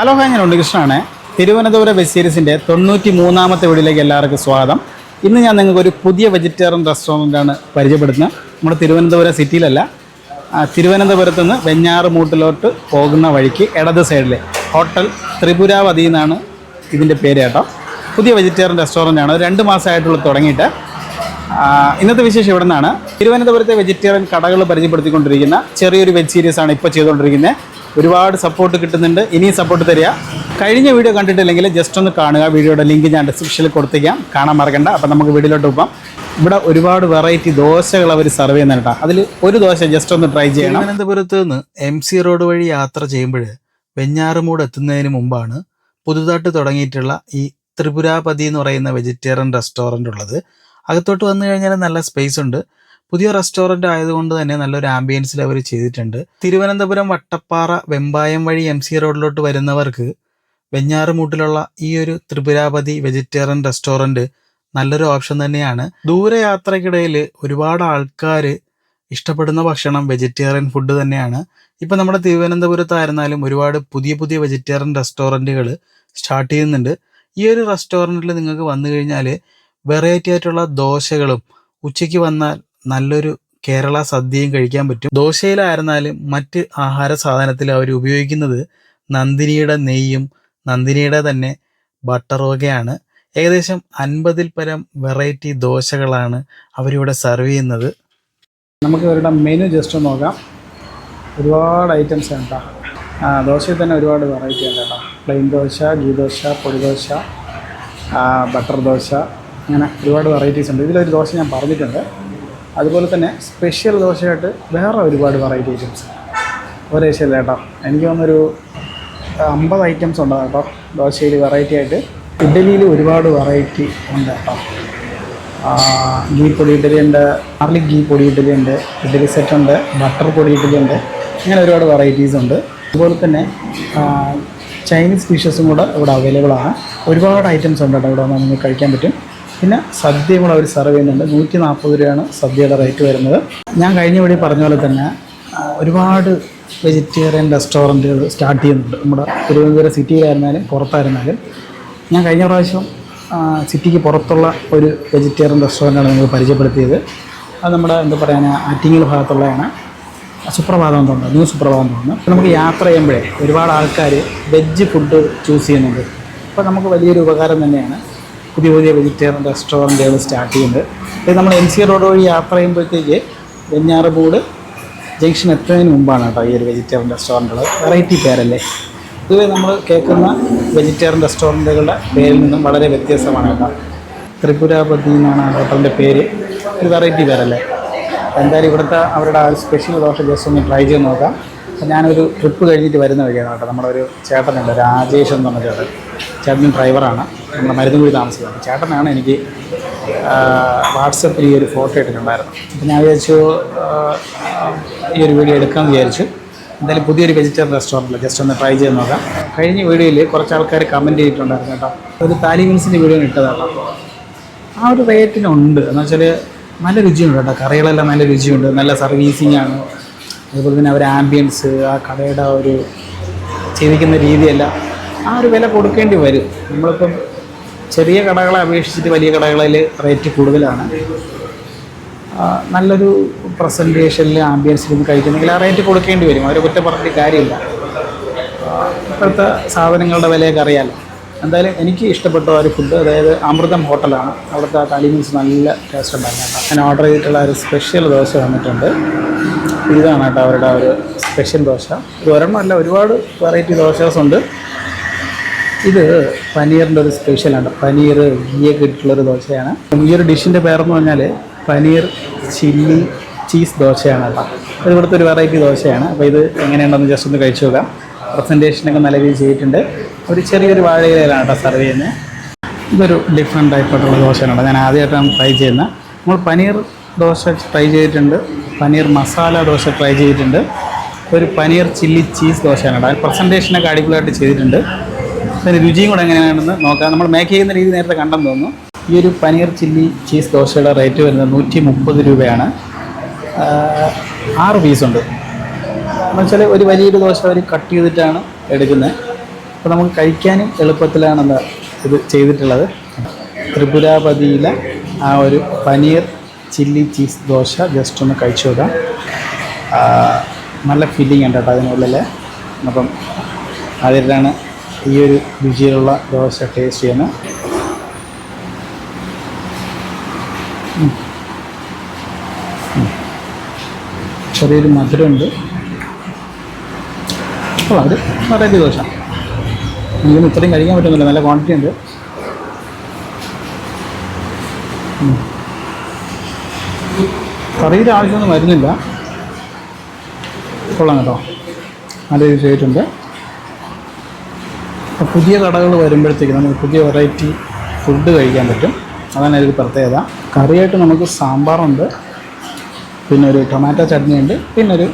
Hello hi ഞാൻ ഉണ്ണികൃഷ്ണനാണ്. Thiruvananthapuram web സീരീസിന്റെ തൊണ്ണൂറ്റി മൂന്നാമത്തെ വീടിലേക്ക് എല്ലാവർക്കും സ്വാഗതം. ഇന്ന് ഞാൻ നിങ്ങൾക്ക് ഒരു പുതിയ വെജിറ്റേറിയൻ റെസ്റ്റോറന്റാണ് പരിചയപ്പെടുത്തുന്നത് നമ്മുടെ തിരുവനന്തപുരം സിറ്റിയിലല്ല തിരുവനന്തപുരത്ത് നിന്ന് വെഞ്ഞാറുമൂട്ടിലോട്ട് പോകുന്ന വഴിക്ക് ഇടത് സൈഡിൽ ഹോട്ടൽ ത്രിപുരാവതി എന്നാണ് ഇതിന്റെ പേര് കേട്ടോ. പുതിയ വെജിറ്റേറിയൻ റെസ്റ്റോറന്റാണ് രണ്ട് മാസമായിട്ടുള്ള തുടങ്ങിയിട്ട്. ഇന്നത്തെ വിശേഷം ഇവിടെ നിന്നാണ് തിരുവനന്തപുരത്തെ വെജിറ്റേറിയൻ കടകൾ പരിചയപ്പെടുത്തിക്കൊണ്ടിരിക്കുന്ന ചെറിയൊരു വെബ് സീരീസ് ആണ് ഇപ്പോൾ ചെയ്തുകൊണ്ടിരിക്കുന്നത്. ഒരുപാട് സപ്പോർട്ട് കിട്ടുന്നുണ്ട്. ഇനിയും സപ്പോർട്ട് തരിക. കഴിഞ്ഞ വീഡിയോ കണ്ടിട്ടില്ലെങ്കിൽ ജസ്റ്റ് ഒന്ന് കാണുക. വീഡിയോയുടെ ലിങ്ക് ഞാൻ ഡിസ്ക്രിപ്ഷനിൽ കൊടുത്തേക്കാം. കാണാൻ മറക്കണ്ട. അപ്പം നമുക്ക് വീഡിയോയിലോട്ട് പോകാം. ഇവിടെ ഒരുപാട് വെറൈറ്റി ദോശകൾ അവർ സർവ് ചെയ്യുന്നുണ്ട് അതിൽ ഒരു ദോശ ജസ്റ്റ് ഒന്ന് ട്രൈ ചെയ്യണം. തിരുവനന്തപുരത്ത് നിന്ന് എം സി റോഡ് വഴി യാത്ര ചെയ്യുമ്പോൾ വെഞ്ഞാറുമൂട് എത്തുന്നതിന് മുമ്പാണ് പുതുതായിട്ട് തുടങ്ങിയിട്ടുള്ള ഈ ത്രിപുരാപതി എന്ന് പറയുന്ന വെജിറ്റേറിയൻ റെസ്റ്റോറന്റ് ഉള്ളത്. അകത്തോട്ട് വന്നു കഴിഞ്ഞാൽ നല്ല സ്പേസ് ഉണ്ട്. പുതിയ റെസ്റ്റോറന്റ് ആയതുകൊണ്ട് തന്നെ നല്ലൊരു ആംബിയൻസിൽ അവർ ചെയ്തിട്ടുണ്ട്. തിരുവനന്തപുരം വട്ടപ്പാറ വെമ്പായം വഴി എം സി റോഡിലോട്ട് വരുന്നവർക്ക് വെഞ്ഞാറുമൂട്ടിലുള്ള ഈ ഒരു ത്രിപുരാപതി വെജിറ്റേറിയൻ റെസ്റ്റോറന്റ് നല്ലൊരു ഓപ്ഷൻ തന്നെയാണ്. ദൂരയാത്രക്കിടയിൽ ഒരുപാട് ആൾക്കാർ ഇഷ്ടപ്പെടുന്ന ഭക്ഷണം വെജിറ്റേറിയൻ ഫുഡ് തന്നെയാണ്. ഇപ്പം നമ്മുടെ തിരുവനന്തപുരത്തായിരുന്നാലും ഒരുപാട് പുതിയ പുതിയ വെജിറ്റേറിയൻ റെസ്റ്റോറന്റുകൾ സ്റ്റാർട്ട് ചെയ്യുന്നുണ്ട്. ഈ ഒരു റെസ്റ്റോറന്റിൽ നിങ്ങൾക്ക് വന്നു കഴിഞ്ഞാൽ വെറൈറ്റി ആയിട്ടുള്ള ദോശകളും ഉച്ചയ്ക്ക് വന്നാൽ നല്ലൊരു കേരള സദ്യയും കഴിക്കാൻ പറ്റും. ദോശയിലായിരുന്നാലും മറ്റ് ആഹാര സാധനത്തിൽ അവർ ഉപയോഗിക്കുന്നത് നന്ദിനിയുടെ നെയ്യും നന്ദിനിയുടെ തന്നെ ബട്ടറോകയാണ് ഏകദേശം അൻപതിൽ പരം വെറൈറ്റി ദോശകളാണ് അവരിവിടെ സെർവ് ചെയ്യുന്നത്. നമുക്ക് ഇവരുടെ മെനു ജസ്റ്റ് നോക്കാം. ഒരുപാട് ഐറ്റംസ് ഉണ്ട് ദോശയിൽ തന്നെ ഒരുപാട് വെറൈറ്റി ഉണ്ട് കേട്ടോ പ്ലെയിൻ ദോശ ഗീ ദോശ പൊടി ദോശ ആ, ബട്ടർ ദോശ അങ്ങനെ ഒരുപാട് വെറൈറ്റീസ് ഉണ്ട്. ഇതിലൊരു ദോശ ഞാൻ പറഞ്ഞിട്ടുണ്ട്. അതുപോലെ തന്നെ സ്പെഷ്യൽ ദോശയായിട്ട് വേറെ ഒരുപാട് വെറൈറ്റി ഐറ്റംസ് ഒരു രക്ഷയില്ല കേട്ടോ. എനിക്ക് തോന്നുന്നൊരു അമ്പത് ഐറ്റംസ് ഉണ്ട് കേട്ടോ ദോശയിൽ വെറൈറ്റി ആയിട്ട്. ഇഡ്ഡലിയിൽ ഒരുപാട് വെറൈറ്റി ഉണ്ട് കേട്ടോ. ഗീ പൊടി ഇഡ്ഡലി ഉണ്ട് ഗാർലിക് ഗീ പൊടി ഇഡ്ഡലി ഉണ്ട് ഇഡ്ഡലി സെറ്റ് ഉണ്ട് ബട്ടർ പൊടി ഇഡ്ഡലി ഉണ്ട് ഇങ്ങനെ ഒരുപാട് വെറൈറ്റീസ് ഉണ്ട്. അതുപോലെ തന്നെ ചൈനീസ് ഡിഷസും കൂടെ ഇവിടെ അവൈലബിൾ ആണ്. ഒരുപാട് ഐറ്റംസ് ഉണ്ട് കേട്ടോ ഇവിടെ നമുക്ക് കഴിക്കാൻ പറ്റും. പിന്നെ സദ്യ കൂടെ അവർ സെർവ് ചെയ്യുന്നുണ്ട്. നൂറ്റി നാൽപ്പത് രൂപയാണ് സദ്യയുടെ റേറ്റ് വരുന്നത്. ഞാൻ കഴിഞ്ഞ വഴി പറഞ്ഞ പോലെ തന്നെ ഒരുപാട് വെജിറ്റേറിയൻ റെസ്റ്റോറന്റുകൾ സ്റ്റാർട്ട് ചെയ്യുന്നുണ്ട്. നമ്മുടെ തിരുവനന്തപുരം സിറ്റിയിലായിരുന്നാലും പുറത്തായിരുന്നാലും. ഞാൻ കഴിഞ്ഞ പ്രാവശ്യം സിറ്റിക്ക് പുറത്തുള്ള ഒരു വെജിറ്റേറിയൻ റെസ്റ്റോറന്റാണ് നിങ്ങൾ പരിചയപ്പെടുത്തിയത്. അത് നമ്മുടെ എന്താ പറയുക ആറ്റിങ്ങൽ ഭാഗത്തുള്ളതാണ്. സുപ്രഭാതം തോന്നുന്നു ന്യൂ സുപ്രഭാതം തോന്നുന്നു. നമുക്ക് യാത്ര ചെയ്യുമ്പോഴേ ഒരുപാട് ആൾക്കാർ വെജ് ഫുഡ് ചൂസ് ചെയ്യുന്നുണ്ട്. അപ്പോൾ നമുക്ക് വലിയൊരു ഉപകാരം തന്നെയാണ്. പുതിയ പുതിയ വെജിറ്റേറിയൻ റെസ്റ്റോറന്റുകൾ സ്റ്റാർട്ട് ചെയ്യുന്നത്. നമ്മൾ എം സി റോഡ് വഴി യാത്ര ചെയ്യുമ്പോഴത്തേക്ക് വെഞ്ഞാറമൂട് ജംഗ്ഷൻ എത്തുന്നതിന് മുമ്പാണ് കേട്ടോ ഈ ഒരു വെജിറ്റേറിയൻ റെസ്റ്റോറന്റുകൾ വെറൈറ്റി പേരല്ലേ? ഇതുവരെ നമ്മൾ കേൾക്കുന്ന വെജിറ്റേറിയൻ റെസ്റ്റോറന്റുകളുടെ പേരിൽ നിന്നും വളരെ വ്യത്യസ്തമാണ് കേട്ടോ. ത്രിപുരാപതി എന്നാണ് ഹോട്ടലിന്റെ പേര്. ഒരു വെറൈറ്റി പേരല്ലേ? എന്തായാലും ഇവിടുത്തെ അവരുടെ ആ സ്പെഷ്യൽ ദോശ ജസ്റ്റ് ഒന്ന് ട്രൈ ചെയ്ത് നോക്കാം. ഞാനൊരു ട്രിപ്പ് കഴിഞ്ഞിട്ട് വരുന്ന വഴിയാണ് കേട്ടോ. നമ്മുടെ ഒരു ചേട്ടനുണ്ട് രാജേഷ് എന്ന് പറഞ്ഞ ചേട്ടൻ. ചേട്ടൻ ഡ്രൈവറാണ്. നമ്മുടെ മരുന്നുകുടി താമസിക്കുന്നത്. ചേട്ടനാണ് എനിക്ക് വാട്സപ്പിൽ ഈ ഒരു ഫോട്ടോ ഇട്ടിട്ടുണ്ടായിരുന്നു അപ്പം ഞാൻ വിചാരിച്ചു ഈ ഒരു വീഡിയോ എടുക്കാമെന്ന് വിചാരിച്ചു. എന്തായാലും പുതിയൊരു വെജിറ്റേറിയൻ റെസ്റ്റോറന്റിൽ ജസ്റ്റ് ഒന്ന് ട്രൈ ചെയ്ത് നോക്കാം. കഴിഞ്ഞ വീഡിയോയിൽ കുറച്ച് ആൾക്കാർ കമന്റ് ചെയ്തിട്ടുണ്ടായിരുന്നു കേട്ടോ. ഒരു താലി മീൽസിന്റെ വീഡിയോ ഇട്ടതാണ് ആ ഒരു റേറ്റിനുണ്ട് എന്ന് വെച്ചാൽ നല്ല രുചിയുണ്ട് കേട്ടോ. കറികളെല്ലാം നല്ല രുചിയുണ്ട്. നല്ല സർവീസിങ് ആണ്. അതുപോലെ തന്നെ അവർ ആംബിയൻസ് ആ കടയുടെ ഒരു ചെയ്തിരിക്കുന്ന രീതിയെല്ലാം. ആ ഒരു വില കൊടുക്കേണ്ടി വരും. നമ്മളിപ്പം ചെറിയ കടകളെ അപേക്ഷിച്ചിട്ട് വലിയ കടകളിൽ റേറ്റ് കൂടുതലാണ്. നല്ലൊരു പ്രസന്റേഷനിൽ ആംബിയൻസിൽ കഴിക്കുന്നെങ്കിൽ ആ റേറ്റ് കൊടുക്കേണ്ടി വരും. അവർ കുറ്റം പറഞ്ഞിട്ട് കാര്യമില്ല. ഇപ്പോഴത്തെ സാധനങ്ങളുടെ വിലയൊക്കെ അറിയാമല്ലോ എന്തായാലും എനിക്ക് ഇഷ്ടപ്പെട്ട ഒരു ഫുഡ് അതായത് അമൃതം ഹോട്ടലാണ്. അവിടുത്തെ ആ കാലിമീൻസ് നല്ല ടേസ്റ്റ് ഉണ്ടായിരുന്നു കേട്ടോ. ഞാൻ ഓർഡർ ചെയ്തിട്ടുള്ള ഒരു സ്പെഷ്യൽ ദോശ വന്നിട്ടുണ്ട്. ഇതാണ് കേട്ടോ അവരുടെ ഒരു സ്പെഷ്യൽ ദോശ. ഇത് ഒരെണ്ണമല്ല ഒരുപാട് വെറൈറ്റി ദോശസ് ഉണ്ട് ഇത് പനീറിന്റെ ഒരു സ്പെഷ്യലാണ്. പനീർ ഗീയൊക്കെ ഇട്ടിട്ടുള്ളൊരു ദോശയാണ്. ഈ ഒരു ഡിഷിന്റെ പേരെന്ന് പറഞ്ഞാൽ പനീർ ചില്ലി ചീസ് ദോശയാണ് കേട്ടോ. ഇത് ഇവിടുത്തെ ഒരു വെറൈറ്റി ദോശയാണ്. അപ്പോൾ ഇത് എങ്ങനെയുണ്ടെന്ന് ജസ്റ്റ് ഒന്ന് കഴിച്ചു നോക്കാം. പ്രസന്റേഷനൊക്കെ നല്ല രീതിയിൽ ചെയ്തിട്ടുണ്ട്. ഒരു ചെറിയൊരു വാഴയിലാണ് കേട്ടോ സർവ് ചെയ്യുന്നത്. ഇതൊരു ഡിഫറെന്റ് ആയിട്ടുള്ള ദോശയാണ് കേട്ടോ. ഞാൻ ആദ്യമായിട്ടാണ് ട്രൈ ചെയ്യുന്നത്. നമ്മൾ പനീർ ദോശ ട്രൈ ചെയ്തിട്ടുണ്ട്. പനീർ മസാല ദോശ ട്രൈ ചെയ്തിട്ടുണ്ട്. ഒരു പനീർ ചില്ലി ചീസ് ദോശയാണ് കേട്ടോ. പ്രസന്റേഷനൊക്കെ അടിപൊളിയായിട്ട് ചെയ്തിട്ടുണ്ട്. അതിന് രുചിയും കൂടെ എങ്ങനെയാണെന്ന് നോക്കാം. നമ്മൾ മേക്ക് ചെയ്യുന്ന രീതി നേരത്തെ കണ്ടെന്ന് തോന്നുന്നു. ഈ ഒരു പനീർ ചില്ലി ചീസ് ദോശയുടെ റേറ്റ് വരുന്നത് നൂറ്റി മുപ്പത് രൂപയാണ് ആറ് പീസുണ്ട് എന്നുവെച്ചാൽ ഒരു വലിയൊരു ദോശ അവർ കട്ട് ചെയ്തിട്ടാണ് എടുക്കുന്നത്. അപ്പോൾ നമുക്ക് കഴിക്കാനും എളുപ്പത്തിലാണെന്ന് ഇത് ചെയ്തിട്ടുള്ളത്. ത്രിപുരാപതിയിലെ ആ ഒരു paneer chilli cheese dosa just ഒന്ന് കഴിച്ചു വിടാം നല്ല ഫീലിംഗ് ഉണ്ട് കേട്ടോ അതിനുള്ളിൽ അപ്പം അതിലാണ് ഈ ഒരു രുചിയിലുള്ള ദോശ ടേസ്റ്റ്. ഉം. ചെറിയൊരു മധുരമുണ്ട്. കൊള്ളാം ഒരു വെറൈറ്റി ദോശ. എനിക്കൊന്നും ഇത്രയും കഴിക്കാൻ പറ്റുന്നില്ല. നല്ല ക്വാണ്ടിറ്റി ഉണ്ട്. കറിയുടെ ആവശ്യമൊന്നും വരുന്നില്ല. കൊള്ളാം കേട്ടോ. നല്ല രീതിയിൽ അപ്പോൾ പുതിയ കടകൾ വരുമ്പോഴത്തേക്ക് നമുക്ക് പുതിയ വെറൈറ്റി ഫുഡ് കഴിക്കാൻ പറ്റും. അതാണ് ഒരു പ്രത്യേകത. കറിയായിട്ട് നമുക്ക് സാമ്പാറുണ്ട് പിന്നെ ഒരു ടൊമാറ്റോ ചട്നി ഉണ്ട് പിന്നെ ഒരു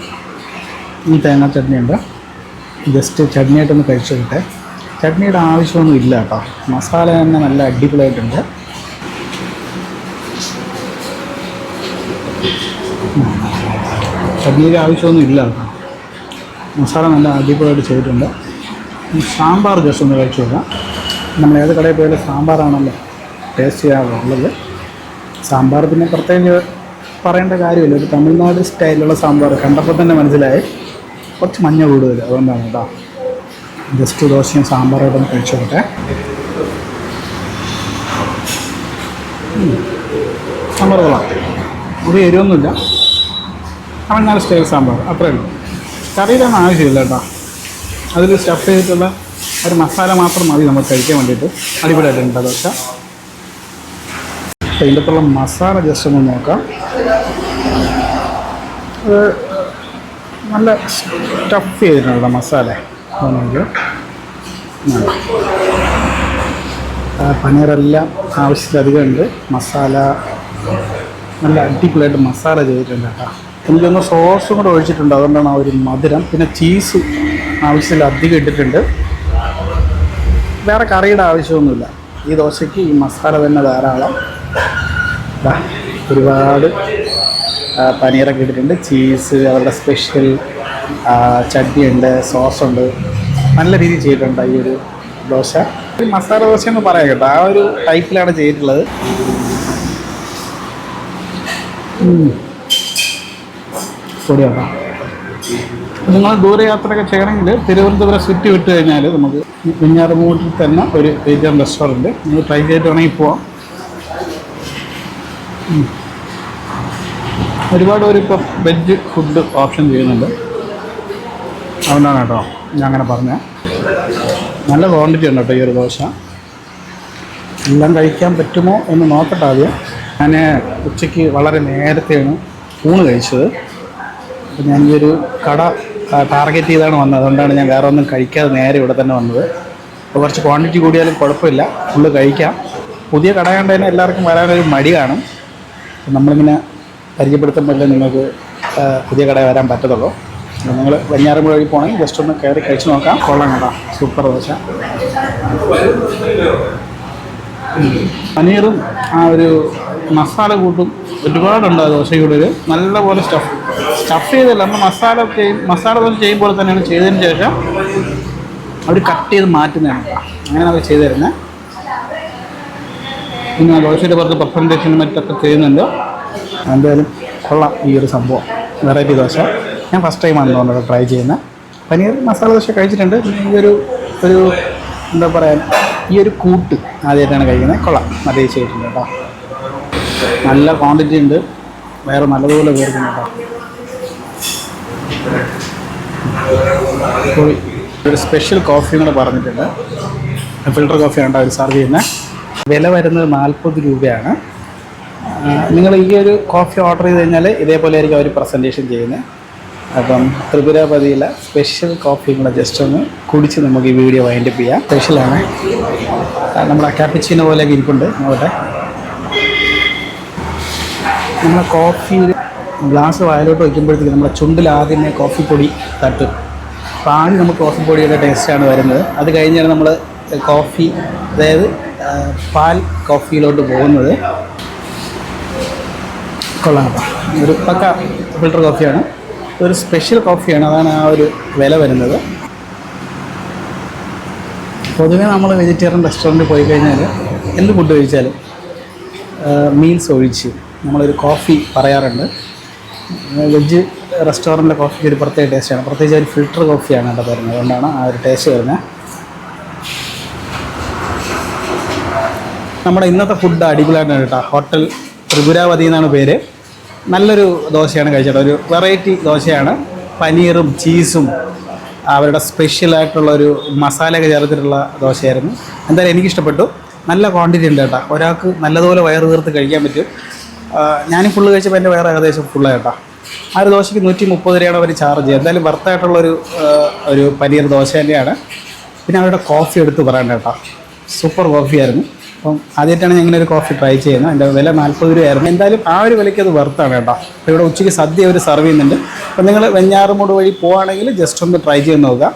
ഈ തേങ്ങ ചട്നി ഉണ്ട്. ജസ്റ്റ് ചട്നിയായിട്ടൊന്ന് കഴിച്ചു കിട്ടെ ചട്നിയുടെ ആവശ്യമൊന്നും ഇല്ല കേട്ടോ. മസാല തന്നെ നല്ല അടിപൊളിയായിട്ടുണ്ട്. ചട്നിയുടെ ആവശ്യമൊന്നും ഇല്ല കേട്ടോ. മസാല നല്ല അടിപൊളിയായിട്ട് ചെയ്തിട്ടുണ്ട്. ഈ സാമ്പാർ ജസ്റ്റ് ഒന്ന് കഴിച്ചു നോക്കാം. നമ്മൾ ഏത് കടയിൽ പോയാലും സാമ്പാറാണല്ലോ ടേസ്റ്റ് ചെയ്യാറുള്ളത് സാമ്പാർ പിന്നെ പ്രത്യേകിച്ച് പറയേണ്ട കാര്യമില്ല. ഒരു തമിഴ്നാട് സ്റ്റൈലിലുള്ള സാമ്പാർ കണ്ടപ്പോൾ തന്നെ മനസ്സിലായി. കുറച്ച് മഞ്ഞ കൂടുതൽ അതുകൊണ്ടാണ് കേട്ടോ. ജസ്റ്റ് ദോശയും സാമ്പാറായിട്ടൊന്ന് കഴിച്ചു നോക്കട്ടെ. ഉം. സാമ്പാർ കൊള്ളാം. ഒരു എരിവൊന്നുമില്ല. തമിഴ്നാട് സ്റ്റൈൽ സാമ്പാർ. അത്രയേ ഉള്ളൂ. കറിയിലൊന്നും ആവശ്യമില്ല കേട്ടോ. അതിൽ സ്റ്റഫ് ചെയ്തിട്ടുള്ള ഒരു മസാല മാത്രം മതി നമുക്ക് കഴിക്കാൻ വേണ്ടിയിട്ട്. അടിപൊളിയായിട്ടുണ്ട് ദോശ. അപ്പോൾ ഇതിന്റെ അകത്തുള്ള മസാല ജസ്റ്റ് ഒന്ന് നോക്കാം. അത് നല്ല സ്റ്റഫ് ചെയ്തിട്ടുണ്ട് മസാല പനീറെല്ലാം ആവശ്യത്തിലധികം ഉണ്ട്. മസാല നല്ല അടിപൊളിയായിട്ട് മസാല ചെയ്തിട്ടുണ്ട് കേട്ടോ. എനിക്കൊന്ന് സോസും കൂടെ ഒഴിച്ചിട്ടുണ്ട്. അതുകൊണ്ടാണ് ആ ഒരു മധുരം. പിന്നെ ചീസ് ആവശ്യത്തിൽ അധികം ഇട്ടിട്ടുണ്ട്. വേറെ കറിയുടെ ആവശ്യമൊന്നുമില്ല. ഈ ദോശയ്ക്ക് ഈ മസാല തന്നെ ധാരാളം. ഒരുപാട് പനീറൊക്കെ ഇട്ടിട്ടുണ്ട്. ചീസ് അവരുടെ സ്പെഷ്യൽ ചട്നിയുണ്ട് സോസുണ്ട്. നല്ല രീതിയിൽ ചെയ്തിട്ടുണ്ട് ഈ ഒരു ദോശ. ഈ മസാല ദോശ എന്ന് പറയാം കേട്ടോ. ആ ഒരു ടൈപ്പിലാണ് ചെയ്തിട്ടുള്ളത്. പൊടിയാട്ടോ നിങ്ങൾ ദൂരയാത്രയൊക്കെ ചെയ്യണമെങ്കിൽ തിരുവനന്തപുരം സിറ്റി വിട്ട് കഴിഞ്ഞാൽ നമുക്ക് വെഞ്ഞാറമൂട്ടിൽ തന്നെ ഒരു ഏരിയൻ റെസ്റ്റോറന്റ് നിങ്ങൾ ട്രൈ ചെയ്തിട്ട് വേണമെങ്കിൽ പോവാം. ഒരുപാട് പേര് ഇപ്പം വെജ് ഫുഡ് ഓപ്ഷൻ ചെയ്യുന്നുണ്ട്. അതുകൊണ്ടാണ് കേട്ടോ ഞാൻ അങ്ങനെ പറഞ്ഞത് നല്ല ക്വാണ്ടിറ്റി ഉണ്ട് കേട്ടോ ഈ ഒരു ദോശ. എല്ലാം കഴിക്കാൻ പറ്റുമോ എന്ന് നോക്കട്ടെ ആദ്യം. ഞാൻ ഉച്ചയ്ക്ക് വളരെ നേരത്തെയാണ് ഊണ് കഴിച്ചത്. അപ്പോൾ ഞാൻ ഈ ഒരു കട ടാർഗറ്റ് ചെയ്താണ് വന്നത്. അതുകൊണ്ടാണ് ഞാൻ വേറെ ഒന്നും കഴിക്കാതെ നേരെ ഇവിടെ തന്നെ വന്നത്. അപ്പോൾ കുറച്ച് ക്വാണ്ടിറ്റി കൂടിയാലും കുഴപ്പമില്ല. ഫുള്ള് കഴിക്കാം. പുതിയ കട കണ്ട് തന്നെ എല്ലാവർക്കും വരാനൊരു മടി കാണും. അപ്പം നമ്മളിങ്ങനെ പരിചയപ്പെടുത്തുമ്പോഴല്ലേ നിങ്ങൾക്ക് പുതിയ കട വരാൻ പറ്റത്തുള്ളൂ. നിങ്ങൾ വഞ്ഞാറുമ്പോൾ വഴി പോകണമെങ്കിൽ ജസ്റ്റ് ഒന്ന് കയറി കഴിച്ചു നോക്കാം. കൊള്ളാം കേട്ടോ. സൂപ്പർ ദോശ. പനീറും ആ ഒരു മസാല കൂട്ടും ഒരുപാടുണ്ട് ആ ദോശയുടെ ഒരു നല്ലപോലെ സ്റ്റഫ് സ്റ്റഫ് ചെയ്തല്ല നമ്മൾ മസാല മസാല ദോശ ചെയ്യുമ്പോൾ തന്നെയാണ് ചെയ്തതിന് ശേഷം അവർ കട്ട് ചെയ്ത് മാറ്റുന്നതാണ് അങ്ങനെ അവർ ചെയ്തു തരുന്നത് പിന്നെ ദോശയുടെ പുറത്ത് പ്രസന്റേഷനും മറ്റൊക്കെ ചെയ്യുന്നുണ്ട്. എന്തായാലും കൊള്ളാം ഈ ഒരു സംഭവം. വെറൈറ്റി ദോശ. ഞാൻ ഫസ്റ്റ് ടൈമാണ് തോന്നുന്നത് ട്രൈ ചെയ്യുന്നത് പനീർ മസാല ദോശ കഴിച്ചിട്ടുണ്ട്. ഈ ഒരു ഒരു എന്താ പറയുക ഈ ഒരു കൂട്ട് ആദ്യമായിട്ടാണ് കഴിക്കുന്നത്. കൊള്ളാം. അതേ ചെയ്തിട്ടുണ്ട് കേട്ടോ. നല്ല ക്വാണ്ടിറ്റി ഉണ്ട്. വേറെ നല്ലതുപോലെ വേർക്കുന്നു കേട്ടോ. ഒരു സ്പെഷ്യൽ കോഫി എന്ന് പറഞ്ഞിട്ടുണ്ട്. ഫിൽട്ടർ കോഫിയാണ് അവർ സർവ് ചെയ്യുന്നത്. വില വരുന്നത് നാൽപ്പത് രൂപയാണ്. നിങ്ങൾ ഈ ഒരു കോഫി ഓർഡർ ചെയ്ത് കഴിഞ്ഞാൽ ഇതേപോലെ ആയിരിക്കും അവർ പ്രസന്റേഷൻ ചെയ്യുന്നത്. അപ്പം ത്രിപുരാപതിയിലെ സ്പെഷ്യൽ കോഫി കൂടെ ജസ്റ്റ് ഒന്ന് കുടിച്ച് നമുക്ക് ഈ വീഡിയോ വൈൻഡ് അപ്പ് ചെയ്യാം. സ്പെഷ്യലാണ് നമ്മുടെ അക്കാപ്പിച്ചിനെ പോലെയൊക്കെ ഇരിപ്പുണ്ട്. നമ്മുടെ നമ്മളെ കോഫി ഗ്ലാസ് വായലോട്ട് വയ്ക്കുമ്പോഴത്തേക്ക് നമ്മുടെ ചുണ്ടിൽ ആദ്യമേ കോഫി പൊടി തട്ടും. അപ്പോൾ ആദ്യം നമുക്ക് കോഫി പൊടിയുടെ ടേസ്റ്റാണ് വരുന്നത്. അത് കഴിഞ്ഞാണ് നമ്മൾ കോഫി അതായത് പാൽ കോഫിയിലോട്ട് പോകുന്നത്. കൊള്ളാം. ഒരു പക്ക ഫിൽട്ടർ കോഫിയാണ് ഒരു സ്പെഷ്യൽ കോഫിയാണ് അതാണ് ആ ഒരു വില വരുന്നത്. പൊതുവെ നമ്മൾ വെജിറ്റേറിയൻ റെസ്റ്റോറന്റിൽ പോയി കഴിഞ്ഞാൽ എന്ത് ഫുഡ് കഴിച്ചാലും മീൽസ് ഒഴിച്ച് നമ്മളൊരു കോഫി പറയാറുണ്ട്. വെജ് റെസ്റ്റോറന്റിലെ കോഫിക്ക് ഒരു പ്രത്യേക ടേസ്റ്റാണ് പ്രത്യേകിച്ച് ഒരു ഫിൽറ്റർ കോഫിയാണ് കേട്ടോ തരുന്നത് അതുകൊണ്ടാണ് ആ ഒരു ടേസ്റ്റ് വരുന്നത്. നമ്മുടെ ഇന്നത്തെ ഫുഡ് അടിപൊളിയാണ് കേട്ടോ. ഹോട്ടൽ ത്രിപുരാവതി എന്നാണ് പേര്. നല്ലൊരു ദോശയാണ് കഴിച്ചത്. ഒരു വെറൈറ്റി ദോശയാണ്. പനീറും ചീസും അവരുടെ സ്പെഷ്യലായിട്ടുള്ള ഒരു മസാലയൊക്കെ ചേർത്തിട്ടുള്ള ദോശയായിരുന്നു. എന്തായാലും എനിക്കിഷ്ടപ്പെട്ടു. നല്ല ക്വാണ്ടിറ്റി ഉണ്ട് കേട്ടോ. ഒരാൾക്ക് നല്ലതുപോലെ വയറ് തീർത്ത് കഴിക്കാൻ പറ്റും. ഞാനും ഫുള്ള് കഴിച്ചപ്പോൾ എന്റെ വേറെ ഏകദേശം ഫുള്ള് കേട്ടോ. ആ ഒരു ദോശയ്ക്ക് നൂറ്റി മുപ്പത് രൂപയാണ് അവർ ചാർജ് ചെയ്യുക എന്തായാലും വർത്തായിട്ടുള്ളൊരു ഒരു പനീർ ദോശ തന്നെയാണ്. പിന്നെ അവരുടെ കോഫി എടുത്ത് പറയണ്ട കേട്ടോ. സൂപ്പർ കോഫിയായിരുന്നു അപ്പം ആദ്യമായിട്ടാണ് ഞാൻ ഇങ്ങനെ ഒരു കോഫി ട്രൈ ചെയ്യുന്നത്. എന്റെ വില നാൽപ്പത് രൂപയായിരുന്നു. എന്തായാലും ആ ഒരു വിലയ്ക്ക് അത് വർത്താണ് കേട്ടോ. അപ്പോൾ ഇവിടെ ഉച്ചയ്ക്ക് സദ്യ അവർ സെർവ് ചെയ്യുന്നുണ്ട്. അപ്പം നിങ്ങൾ വെഞ്ഞാറുമൂട് വഴി പോവുകയാണെങ്കിൽ ജസ്റ്റ് ഒന്ന് ട്രൈ ചെയ്ത് നോക്കുക.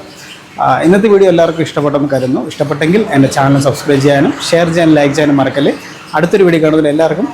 ഇന്നത്തെ വീഡിയോ എല്ലാവർക്കും ഇഷ്ടപ്പെട്ടെന്ന് കരുതുന്നു. ഇഷ്ടപ്പെട്ടെങ്കിൽ എന്റെ ചാനൽ സബ്സ്ക്രൈബ് ചെയ്യാനും ഷെയർ ചെയ്യാനും ലൈക്ക് ചെയ്യാനും മറക്കല്ലേ. അടുത്തൊരു വീഡിയോ കാണുന്നതിൽ എല്ലാവർക്കും